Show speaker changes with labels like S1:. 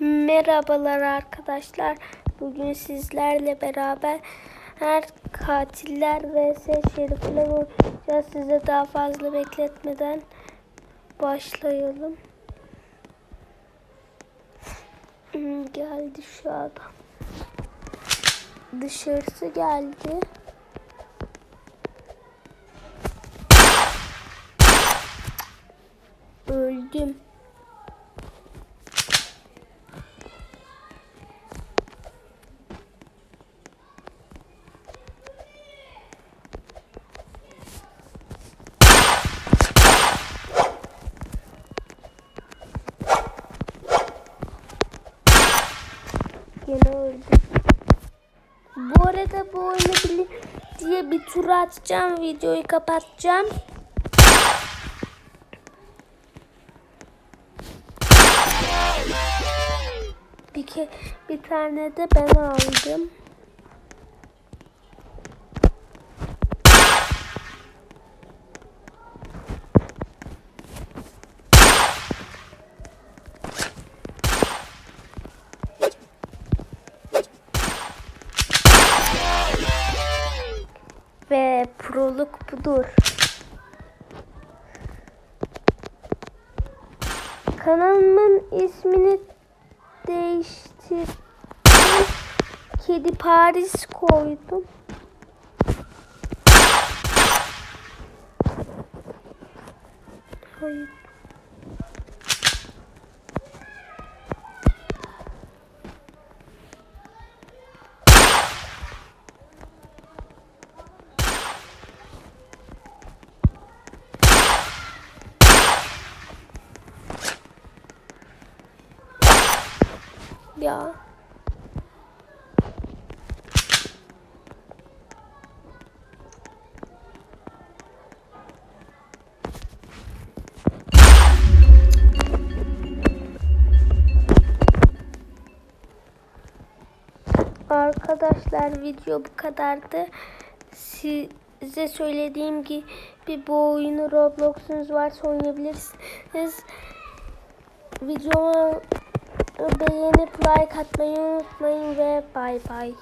S1: Merhabalar arkadaşlar. Bugün sizlerle beraber her katiller vs şerifler oynayacağız. Size daha fazla bekletmeden başlayalım. Hmm, Geldi şu adam. Dışarısı geldi. Gene öldüm. Bu arada bu oyunu diye bir tur atacağım. Videoyu kapatacağım. Bir, ke bir tane de ben aldım. Ve proluk budur. Kanalımın ismini değiştirdim. Kedi Paris koydum. Hayır. Ya. Arkadaşlar video bu kadardı. Size söylediğim gibi bu oyunu Roblox'unuz varsa oynayabilirsiniz. Videoma beğenip like atmayı unutmayın ve bay bay.